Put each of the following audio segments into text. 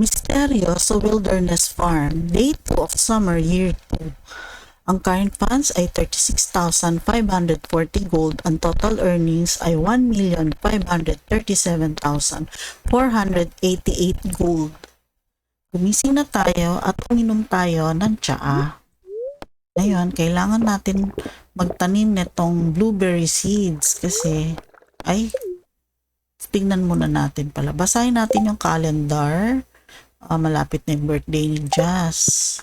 Mysterious Wilderness Farm, Day 2 of Summer Year 2. Ang current funds ay 36,540 gold. Ang total earnings ay 1,537,488 gold. Gumising na tayo at uminom tayo ng tsaa. Ngayon, kailangan natin magtanim nitong blueberry seeds kasi ay tingnan muna natin pala. Basahin natin yung calendar. Ah, malapit na yung birthday ni Jazz.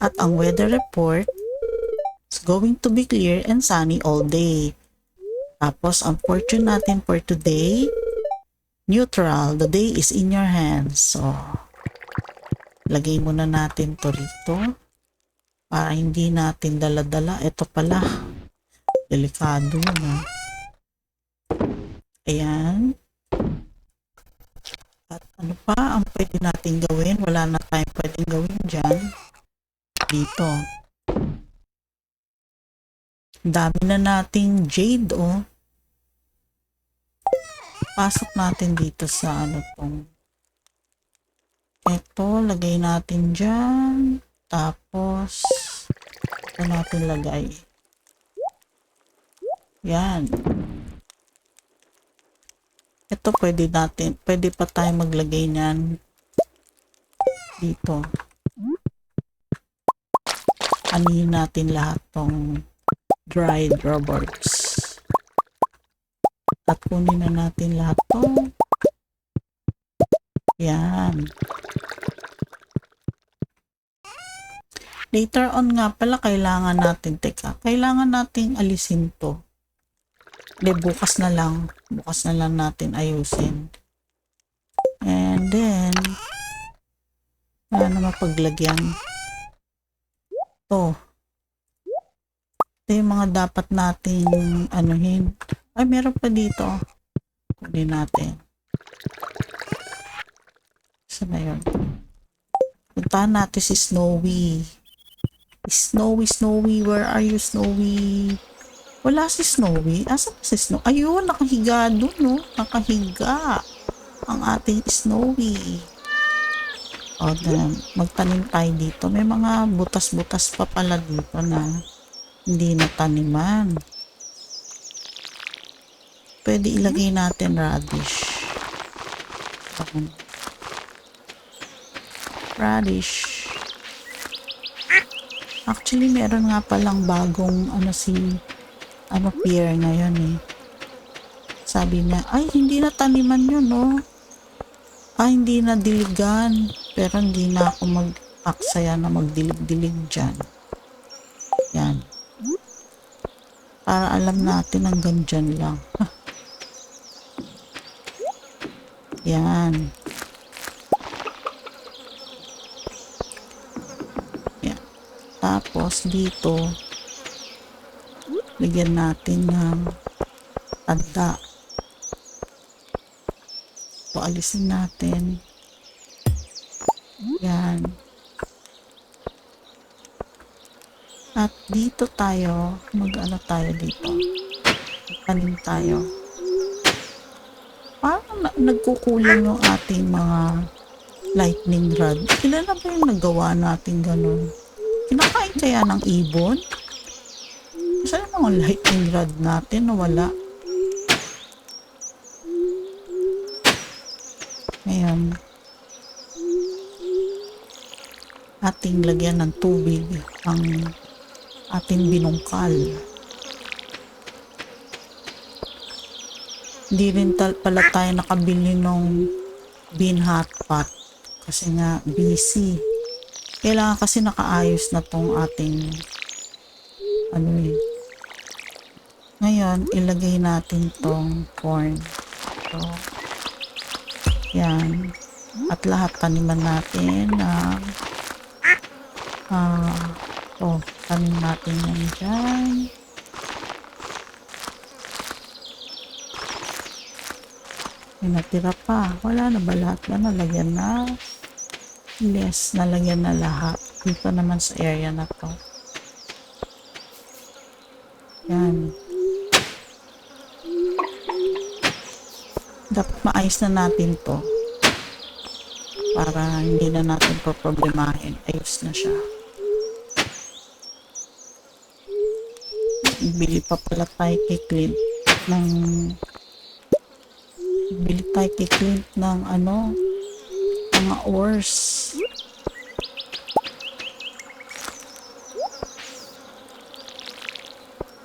At ang weather report is going to be clear and sunny all day. Tapos, ang fortune natin for today, neutral. The day is in your hands. So, lagay muna natin to rito para hindi natin dala-dala. Ito pala, delikado ha. Ayan. Ano pa ang pwede natin gawin? Wala na tayong pwedeng gawin dyan. Dito. Dami na nating jade, oh. Pasok natin dito sa ano tong. Ito, lagay natin dyan. Tapos, ito natin lagay. Yan. Ito pwede natin, pwede pa tayo maglagay niyan dito. Anihin natin lahat tong dried roberts. At kunin na natin lahat to. Yan. Later on nga pala, kailangan natin, teka, kailangan nating alisin to. Hindi, bukas na lang. Bukas na lang natin ayusin. And then, na mapaglagyan. To. Ito yung mga dapat nating anuhin. Ay, meron pa dito. Kunin natin. Saan na yun? Puntahan natin si Snowy. Snowy, Snowy, where are you, Snowy? Wala si Snowy. Asa si Snowy? Ayun, nakahiga dun, no? Nakahiga. Ang ating Snowy. O, then, magtanim tayo dito. May mga butas-butas pa pala dito na hindi na taniman. Pwede ilagay natin radish. Radish. Actually, meron nga palang bagong ano si ano Pierre ngayon eh. Sabi niya, ay hindi na taniman yun no. Ay hindi na diligan. Pero hindi na ako mag-aksaya na magdilig-dilig dyan. Yan. Para alam natin hanggang dyan lang. Yan. Tapos dito, Lagyan natin ng tanda. So, alisin natin. Yan. At dito tayo, mag-ano tayo dito. Tanim tayo. Parang na- nagkukulang yung ating mga lightning rod. Ilan na ba yung nagawa natin ganun? Kinakain kaya ng ibon? Mga lightning rod natin na wala? Ngayon, ating lagyan ng tubig ang ating binungkal. Hindi rin pala tayo nakabili ng bean hot pot kasi nga busy. Kailangan kasi nakaayos na tong ating ano eh. Ngayon, ilagay natin tong corn. So, yan. At lahat taniman natin na ah, oh, tanim natin yan dyan. May natira pa. Wala na ba lahat na nalagyan na? Yes, nalagyan na lahat. Dito naman sa area na to. Yan. Dapat maayos na natin to. para hindi na natin problemahin. Ayos na siya. Bili pa pala tayo kay Clint ng bili tayo kay Clint ng ano mga ores.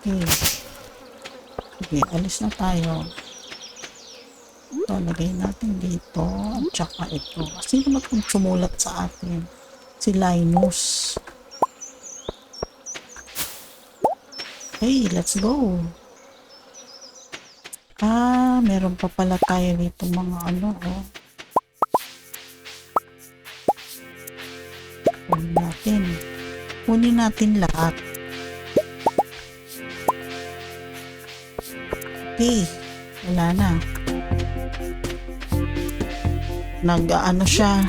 Okay. Sige, alis na tayo. Ito, lagay natin dito. At saka ito. Sino ba sa atin? Si Linus. Okay, let's go. Ah, meron pa pala tayo dito mga ano, oh. Kunin natin. Kunin natin lahat. Okay. Wala na. Nag, ano siya,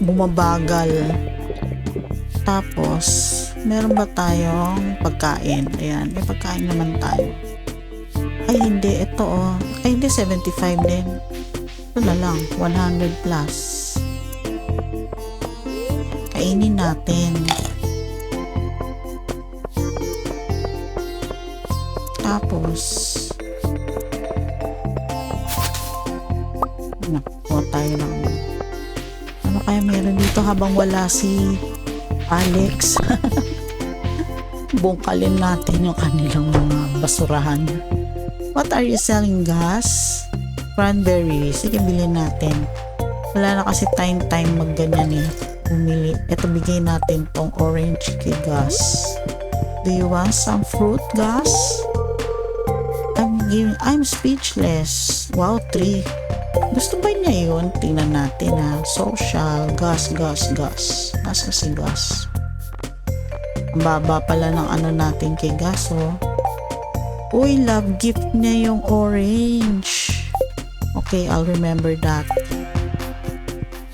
bumabagal. Tapos, meron ba tayong pagkain? Ayan, may pagkain naman tayo. Ay, hindi. Ito, oh. Ay, hindi. 75 din. Ito na lang. 100 plus. Kainin natin. Tapos, nakuha tayo ng ano. Kaya meron dito habang wala si Alex? Bungkalin natin yung kanilang mga basurahan. What are you selling gas? cranberry. Sige bilhin natin. Wala na kasi time time magganyan eh. Bumili eto bigay natin tong orange kay gas. Do you want some fruit gas? I'm giving I'm speechless. Wow 3 gusto ba niya yun? Tingnan natin ha. Social, gas, gas, gas. Nasa si gas? Baba pala ng ano natin kay gas, oh. Uy, love gift niya yung orange. Okay, I'll remember that.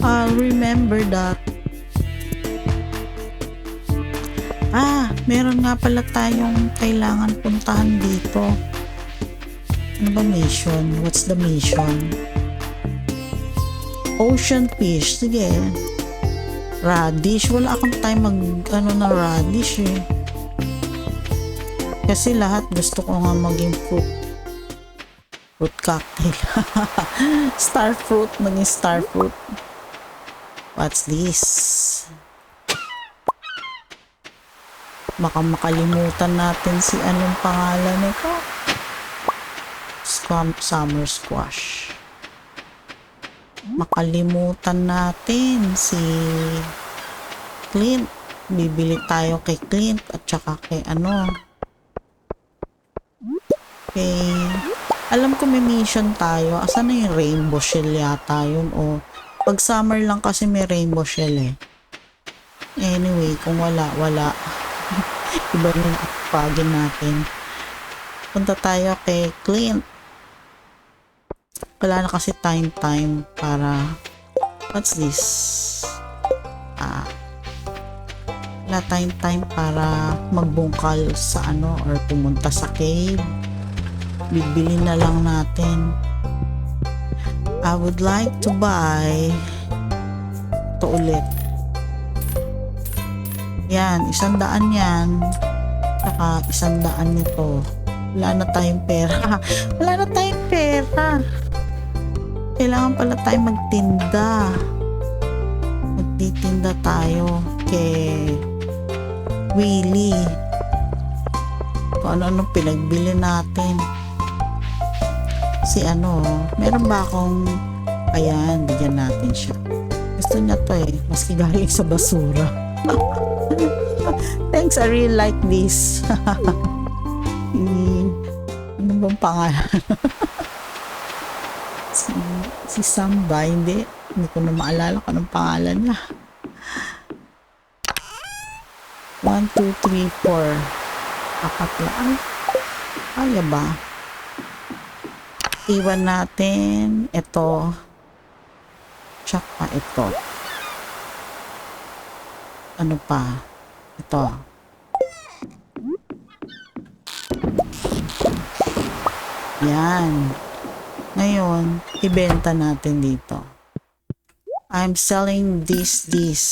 I'll remember that. Ah, meron nga pala tayong kailangan puntahan dito. Ano ba mission? What's the mission? Ocean fish. Sige. Radish. Wala akong time mag, ano na radish eh. Kasi lahat gusto ko nga maging fruit. Fruit cocktail. star fruit. Maging star fruit. What's this? Baka makalimutan natin si anong pangalan nito. Scrum Summer Squash makalimutan natin si Clint. Bibili tayo kay Clint at saka kay ano. Kay alam ko may mission tayo. Asan na yung rainbow shell yata yun o pag summer lang kasi may rainbow shell eh. Anyway, kung wala, wala. Iba yung pagin natin. Punta tayo kay Clint wala na kasi time time para what's this? Ah wala time time para magbungkal sa ano or pumunta sa cave. Bibili na lang natin. I would like to buy to ulit. Yan isang daan yan. Saka isang daan nito. Wala na tayong pera. Wala na tayong pera kailangan pala tayo magtinda. Magtitinda tayo kay Willie. Kung ano-ano pinagbili natin. Si ano, meron ba akong ayan, bigyan natin siya. Gusto niya to eh, maski galing sa basura. Thanks, I really like this. ano bang pangalan? si, Samba, hindi. Hindi ko na maalala kung anong pangalan niya. 1, 2, 3, 4. Apat lang. Kaya ba? Iwan natin ito. Tsaka ito. Ano pa? Ito. Yan. Ngayon, ibenta natin dito. I'm selling this, this,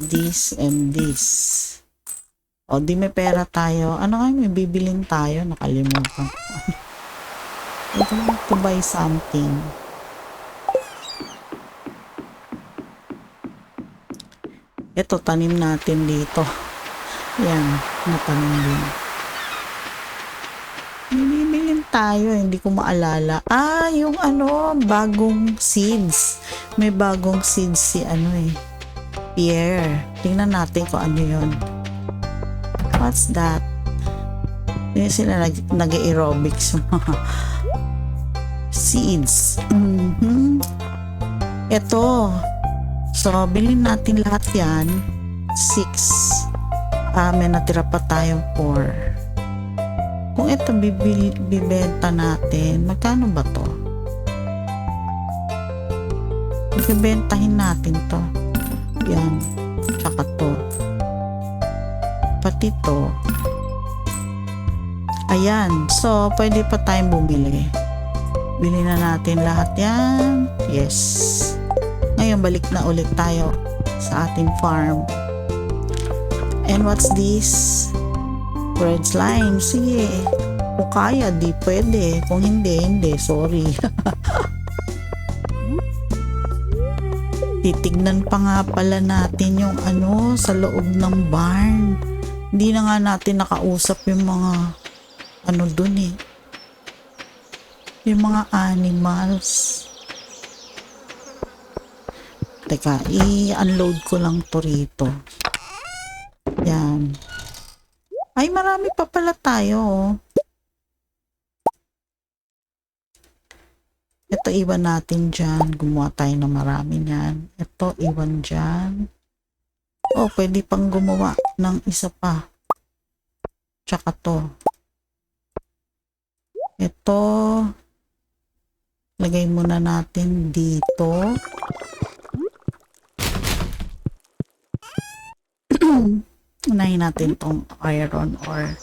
this, and this. O, di may pera tayo. Ano nga may bibilin tayo? Nakalimutan ko. I want to buy something. Ito, tanim natin dito. Yan, natanim din tayo? Hindi ko maalala. Ah, yung ano, bagong seeds. May bagong seeds si ano eh. Pierre. Tingnan natin kung ano yun. What's that? Yun sila nag, nag-aerobics mga seeds. Mm-hmm. Ito. So, bilhin natin lahat yan. 6. Ah, may natira pa tayong 4 ito bibenta natin, magkano ba to? Bibentahin natin to. Yan. Tsaka to. Pati to. Ayan. So, pwede pa tayong bumili. Bili na natin lahat yan. Yes. Ngayon, balik na ulit tayo sa ating farm. And what's this? Bread slime. Sige. Kung kaya, di pwede. Kung hindi, hindi. Sorry. Titignan pa nga pala natin yung ano sa loob ng barn. Hindi na nga natin nakausap yung mga ano dun eh. Yung mga animals. Teka, i-unload ko lang to rito. Yan. Ay, marami pa pala tayo. oh. Ito, iwan natin dyan. Gumawa tayo ng marami niyan. Ito, iwan dyan. Oh, pwede pang gumawa ng isa pa. Tsaka to. Ito, lagay muna natin dito. Unahin natin tong iron ore.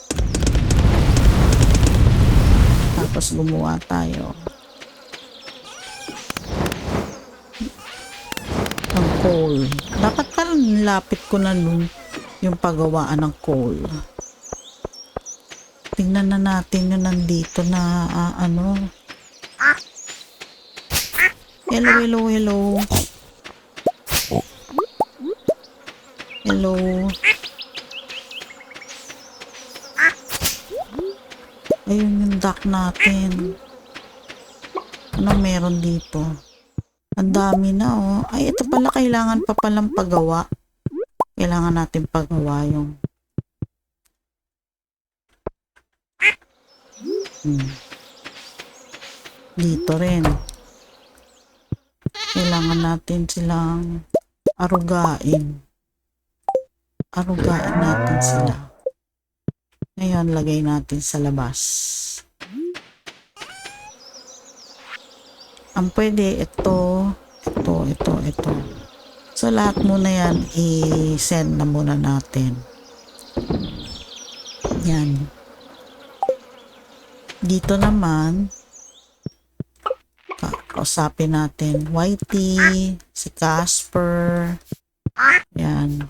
Tapos gumawa tayo ng coal. Dapat parang lapit ko na nun yung paggawaan ng coal. Tingnan na natin yung nandito na ah, ano. Hello, hello, hello. Hello. Ayun yung duck natin. Ano meron dito? Ang dami na oh. Ay, ito pala kailangan pa palang pagawa. Kailangan natin pagawa yung Hmm. Dito rin. Kailangan natin silang arugain. Arugain natin sila. Ngayon, lagay natin sa labas. Ang pwede, ito, ito, ito, ito. So, lahat muna yan, i-send na muna natin. Yan. Dito naman, ka- kausapin natin Whitey, si Casper. Yan.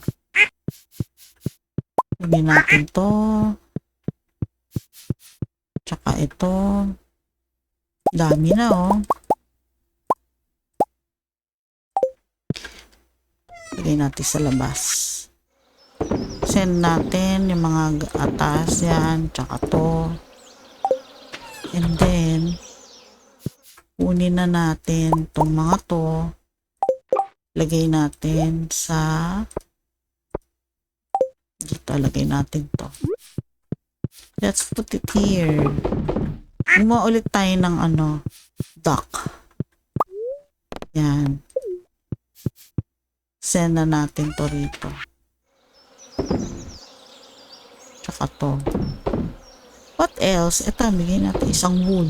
Lagyan natin to. Tsaka ito. Dami na oh. Lagay natin sa labas. Send natin yung mga atas yan. Tsaka to. And then, kunin na natin tong mga to. Lagay natin sa dito, lagay natin to. Let's put it here. Gumawa ulit tayo ng ano, duck. Yan. Send na natin to rito. Tsaka to. What else? Ito, bigyan natin isang wool.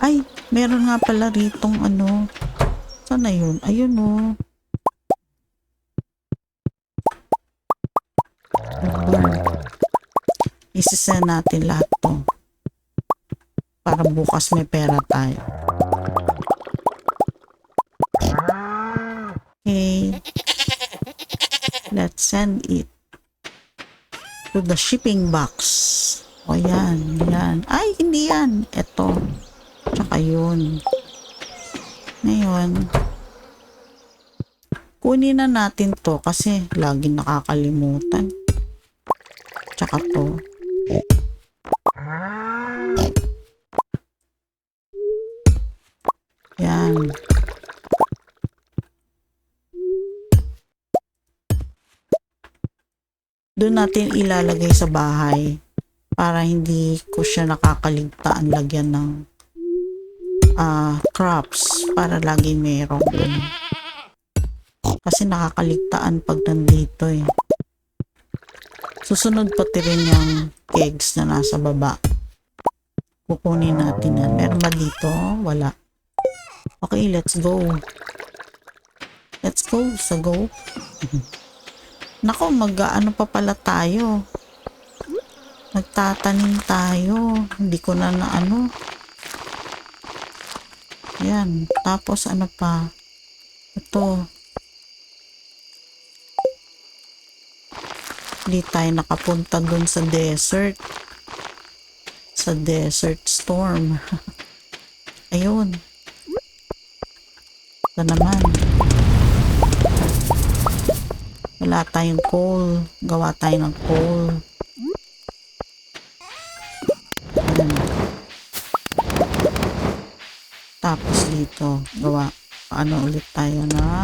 Ay, meron nga pala ritong ano. Saan na yun? Ayun o. Oh. Isasend natin lahat to. Para bukas may pera tayo. Okay. Let's send it to the shipping box. O yan, yan. Ay, hindi yan. Ito. Tsaka yun. Ngayon, kunin na natin to kasi lagi nakakalimutan. Tsaka to. Doon natin ilalagay sa bahay para hindi ko siya nakakaligtaan lagyan ng ah crops para lagi meron dun. Kasi nakakaligtaan pag nandito eh. Susunod pati rin yung kegs na nasa baba. Kukunin natin yan. Meron ba dito? Wala. Okay, let's go. Let's go sa go. Nako, mag-ano pa pala tayo. Nagtatanim tayo. Hindi ko na na ano. Yan. Tapos ano pa? Ito. Hindi tayo nakapunta dun sa desert. Sa desert storm. Ayun. Ito naman. Wala tayong coal. Gawa tayo ng coal. Ayan. Tapos dito, gawa. Ano ulit tayo na?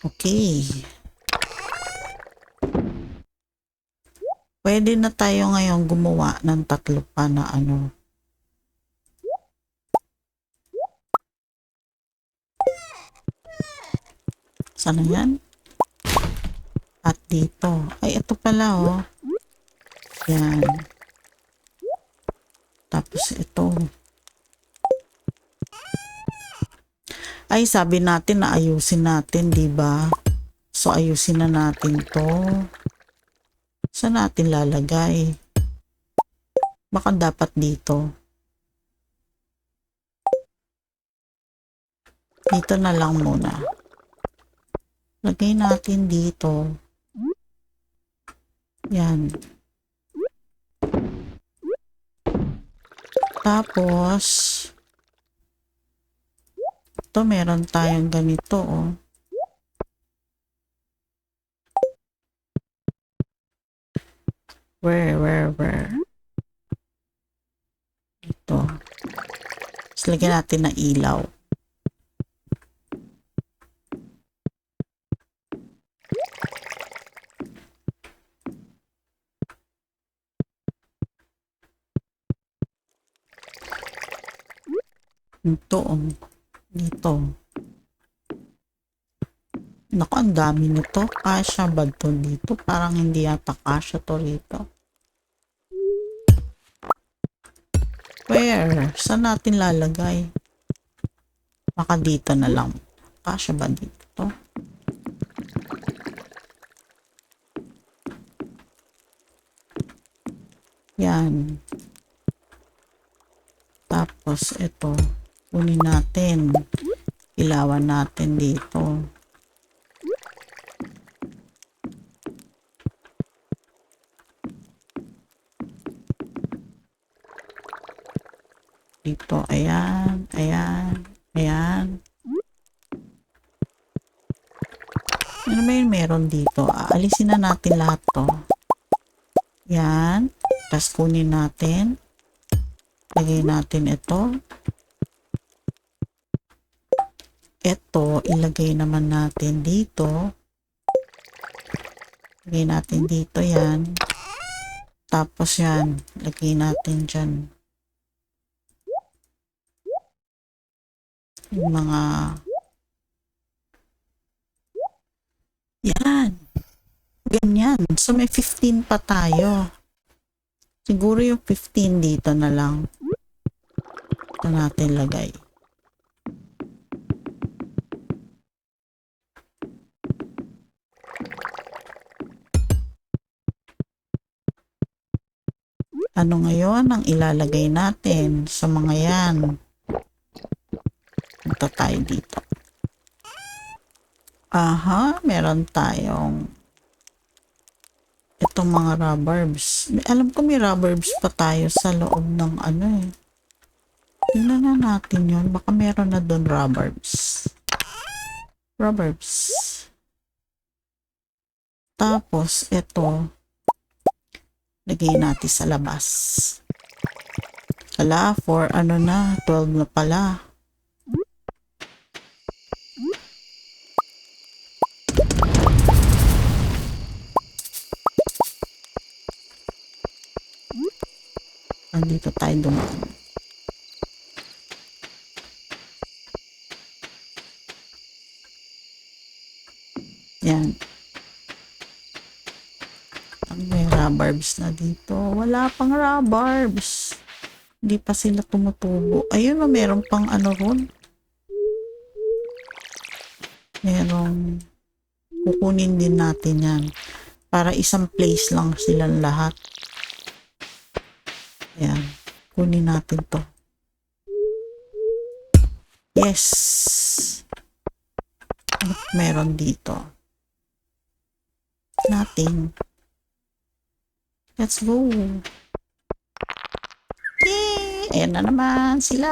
Okay. Pwede na tayo ngayon gumawa ng tatlo pa na ano. Sana yan? At dito. Ay, ito pala oh. Yan. Tapos ito. Ay, sabi natin na ayusin natin, di ba? So, ayusin na natin to. Saan natin lalagay? Baka dapat dito. Dito na lang muna. Lagay natin dito. Yan. Tapos, ito meron tayong ganito, oh. Where, where, where? Ito. Tapos lagyan natin ng ilaw. Oh. Dito. Naku, ang dami nito. Kasha ba to dito? Parang hindi yata kasha to rito. Where? Saan natin lalagay? Baka dito na lang. Kasha ba dito to? Yan. Tapos ito, kunin natin. Ilawan natin dito. Dito, ayan, ayan, ayan. Ano ba yung meron dito? Aalisin na natin lahat to. Yan. Tapos kunin natin. Lagay natin ito. Ito, ilagay naman natin dito. Lagay natin dito yan. Tapos yan, lagay natin dyan. Yung mga... Yan. Ganyan. So, may 15 pa tayo. Siguro yung 15 dito na lang. Ito natin lagay. Ano ngayon ang ilalagay natin sa mga yan? Punta tayo dito. Aha, meron tayong itong mga rubbers. May- Alam ko may rubbers pa tayo sa loob ng ano eh. Tingnan na natin yun. Baka meron na doon rubbers. Rubbers. Tapos, ito. Lagay natin sa labas. Ala, for ano na, 12 na pala. Andito tayo dumaan. Yan. Rubbers na dito. Wala pang rubbers. Hindi pa sila tumutubo. Ayun na, meron pang ano ron. Merong kukunin din natin yan. Para isang place lang silang lahat. Ayan. Kunin natin to. Yes. Meron dito? Nothing. Let's go. Yay! Ayan na naman sila.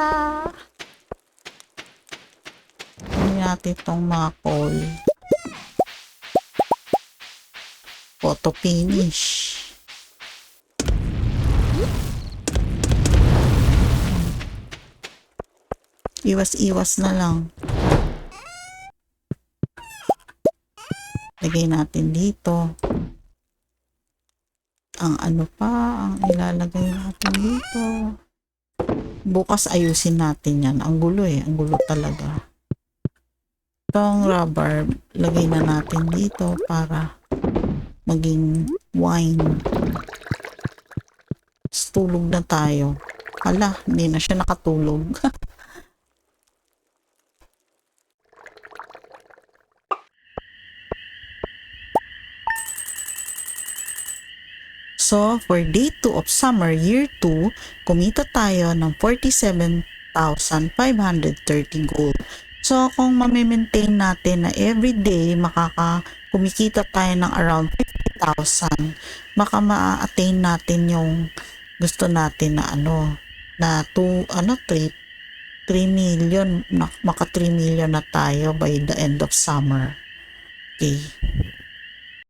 Kunin natin itong mga coal. Photo finish. Iwas-iwas na lang. Lagay natin dito. Ang ano pa, ang ilalagay natin dito. Bukas ayusin natin yan. Ang gulo eh. Ang gulo talaga. Itong rubber, lagay na natin dito para maging wine. Tulog na tayo. Hala, hindi na siya nakatulog. So, for day 2 of summer year 2, kumita tayo ng 47,530 gold. So, kung mamimaintain natin na everyday makaka kumikita tayo ng around 50,000, baka ma-attain natin yung gusto natin na ano, na 2, ano, 3, 3 million, maka 3 million na tayo by the end of summer. Okay.